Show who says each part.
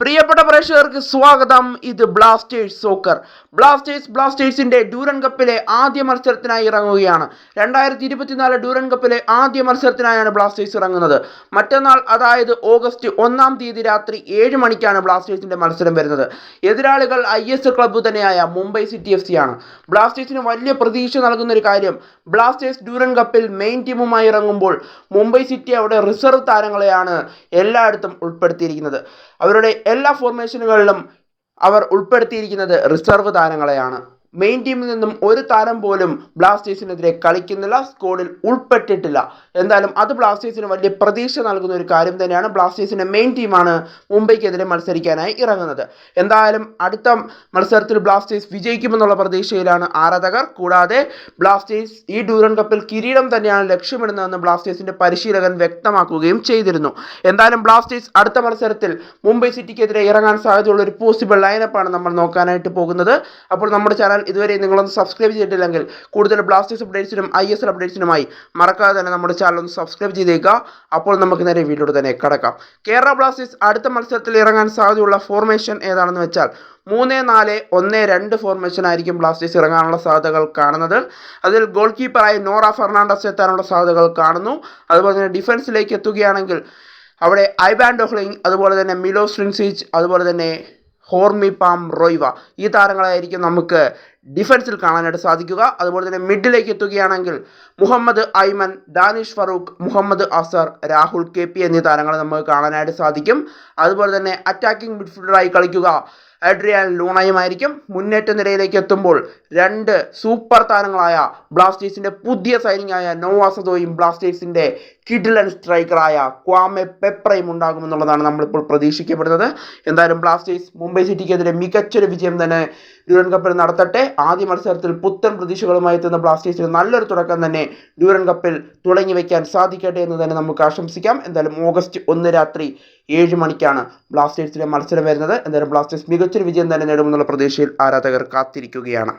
Speaker 1: പ്രിയ പ്രിയപ്പെട്ട പ്രേക്ഷകർക്ക് സ്വാഗതം. ഇത് ബ്ലാസ്റ്റേഴ്സ് സോക്കർ. ബ്ലാസ്റ്റേഴ്സ് ബ്ലാസ്റ്റേഴ്സിന്റെ ഡ്യൂറൻ കപ്പിലെ ആദ്യ മത്സരത്തിനായി ഇറങ്ങുകയാണ്. രണ്ടായിരത്തി ഇരുപത്തിനാല് ഡ്യൂറൻ കപ്പിലെ ആദ്യ മത്സരത്തിനായാണ് ബ്ലാസ്റ്റേഴ്സ് ഇറങ്ങുന്നത്. മറ്റന്നാൾ അതായത് ഓഗസ്റ്റ് ഒന്നാം തീയതി രാത്രി ഏഴ് മണിക്കാണ് ബ്ലാസ്റ്റേഴ്സിന്റെ മത്സരം വരുന്നത്. എതിരാളികൾ ഐ എസ് ക്ലബ്ബ് തന്നെയായ മുംബൈ സിറ്റി എഫ് സി ആണ്. ബ്ലാസ്റ്റേഴ്സിന് വലിയ പ്രതീക്ഷ നൽകുന്ന ഒരു കാര്യം ബ്ലാസ്റ്റേഴ്സ് ഡ്യൂറൻ കപ്പിൽ മെയിൻ ടീമുമായി ഇറങ്ങുമ്പോൾ മുംബൈ സിറ്റി അവിടെ റിസർവ് താരങ്ങളെയാണ് എല്ലായിടത്തും ഉൾപ്പെടുത്തിയിരിക്കുന്നത്. അവരുടെ എല്ലാ ഫോർമേഷനുകളിലും അവർ ഉൾപ്പെടുത്തിയിരിക്കുന്നത് റിസർവ് താരങ്ങളെയാണ്. മെയിൻ ടീമിൽ നിന്നും ഒരു താരം പോലും ബ്ലാസ്റ്റേഴ്സിനെതിരെ കളിക്കുന്നില്ല സ്കോഡിൽ ഉൾപ്പെട്ടിട്ടില്ല. എന്തായാലും അത് ബ്ലാസ്റ്റേഴ്സിന് വലിയ പ്രതീക്ഷ നൽകുന്ന ഒരു കാര്യം തന്നെയാണ് ബ്ലാസ്റ്റേഴ്സിന്റെ മെയിൻ ടീമാണ് മുംബൈക്കെതിരെ മത്സരിക്കാനായി ഇറങ്ങുന്നത്. എന്തായാലും അടുത്ത മത്സരത്തിൽ ബ്ലാസ്റ്റേഴ്സ് വിജയിക്കുമെന്നുള്ള പ്രതീക്ഷയിലാണ് ആരാധകർ. കൂടാതെ ബ്ലാസ്റ്റേഴ്സ് ഈ ഡ്യൂറൻ കപ്പിൽ കിരീടം തന്നെയാണ് ലക്ഷ്യമിടുന്നതെന്ന് ബ്ലാസ്റ്റേഴ്സിന്റെ പരിശീലകൻ വ്യക്തമാക്കുകയും ചെയ്തിരുന്നു. എന്തായാലും ബ്ലാസ്റ്റേഴ്സ് അടുത്ത മത്സരത്തിൽ മുംബൈ സിറ്റിക്കെതിരെ ഇറങ്ങാൻ സാധ്യതയുള്ള ഒരു പോസിബിൾ ലൈനപ്പാണ് നമ്മൾ നോക്കാനായിട്ട് പോകുന്നത്. അപ്പോൾ നമ്മുടെ ചാനൽ ഇതുവരെ നിങ്ങളൊന്ന് സബ്സ്ക്രൈബ് ചെയ്തിട്ടില്ലെങ്കിൽ കൂടുതൽ ബ്ലാസ്റ്റേഴ്സ് അപ്ഡേറ്റ്സിനും ഐ എസ് എൽ അപ്ഡേറ്റ്സിനുമായി മറക്കാതെ തന്നെ നമ്മുടെ ചാനൽ ഒന്ന് സബ്സ്ക്രൈബ് ചെയ്തേക്കുക. അപ്പോൾ നമുക്ക് നേരെ വീഡിയോ തന്നെ കടക്കാം. കേരള ബ്ലാസ്റ്റേഴ്സ് അടുത്ത മത്സരത്തിൽ ഇറങ്ങാൻ സാധ്യതയുള്ള ഫോർമേഷൻ ഏതാണെന്ന് വെച്ചാൽ മൂന്ന് നാല് ഒന്ന് രണ്ട് ഫോർമേഷൻ ആയിരിക്കും ബ്ലാസ്റ്റേഴ്സ് ഇറങ്ങാനുള്ള സാധ്യതകൾ കാണുന്നത്. അതിൽ ഗോൾ കീപ്പറായി നോറ ഫെർണാണ്ടസ് എത്താനുള്ള സാധ്യതകൾ കാണുന്നു. അതുപോലെ തന്നെ ഡിഫൻസിലേക്ക് എത്തുകയാണെങ്കിൽ അവിടെ ഐബാൻ ഡോഹ്ലിംഗ് അതുപോലെ തന്നെ മിലോ സ്ട്രിൻസിച്ച് അതുപോലെ തന്നെ ഹോർമി പാം റോയ്വ. ഈ താരങ്ങളായിരിക്കും നമുക്ക് ഡിഫൻസിൽ കാണാനായിട്ട് സാധിക്കുക. അതുപോലെ തന്നെ മിഡിലേക്ക് എത്തുകയാണെങ്കിൽ മുഹമ്മദ് ഐമൻ ദാനിഷ് ഫറൂഖ് മുഹമ്മദ് അസർ രാഹുൽ കെ പി എന്നീ താരങ്ങളെ നമുക്ക് കാണാനായിട്ട് സാധിക്കും. അതുപോലെ തന്നെ അറ്റാക്കിംഗ് മിഡ്ഫീൽഡറായി കളിക്കുക അഡ്രിയാൻ ലൂണയുമായിരിക്കും. മുന്നേറ്റ നിരയിലേക്ക് എത്തുമ്പോൾ രണ്ട് സൂപ്പർ താരങ്ങളായ ബ്ലാസ്റ്റേഴ്സിന്റെ പുതിയ സൈനിങ് ആയ നോവാസദോയും ബ്ലാസ്റ്റേഴ്സിന്റെ കിഡിലൻ സ്ട്രൈക്കറായ ക്വാമെ പെപ്രയും ഉണ്ടാകുമെന്നുള്ളതാണ് നമ്മളിപ്പോൾ പ്രതീക്ഷിക്കപ്പെടുന്നത്. എന്തായാലും ബ്ലാസ്റ്റേഴ്സ് മുംബൈ സിറ്റിക്കെതിരെ മികച്ചൊരു വിജയം തന്നെ ഡ്യൂറൻ കപ്പിൽ നടത്തട്ടെ. ആദ്യ മത്സരത്തിൽ പുത്തൻ പ്രതീക്ഷകളുമായി എത്തുന്ന ബ്ലാസ്റ്റേഴ്സിന് നല്ലൊരു തുടക്കം തന്നെ ഡ്യൂറൻ കപ്പിൽ തുടങ്ങി വയ്ക്കാൻ സാധിക്കട്ടെ എന്ന് തന്നെ നമുക്ക് ആശംസിക്കാം. എന്തായാലും ഓഗസ്റ്റ് ഒന്ന് രാത്രി ഏഴ് മണിക്കാണ് ബ്ലാസ്റ്റേഴ്സിലെ മത്സരം വരുന്നത്. എന്തായാലും ബ്ലാസ്റ്റേഴ്സ് മികച്ചൊരു വിജയം തന്നെ നേടുമെന്നുള്ള പ്രതീക്ഷയിൽ ആരാധകർ കാത്തിരിക്കുകയാണ്.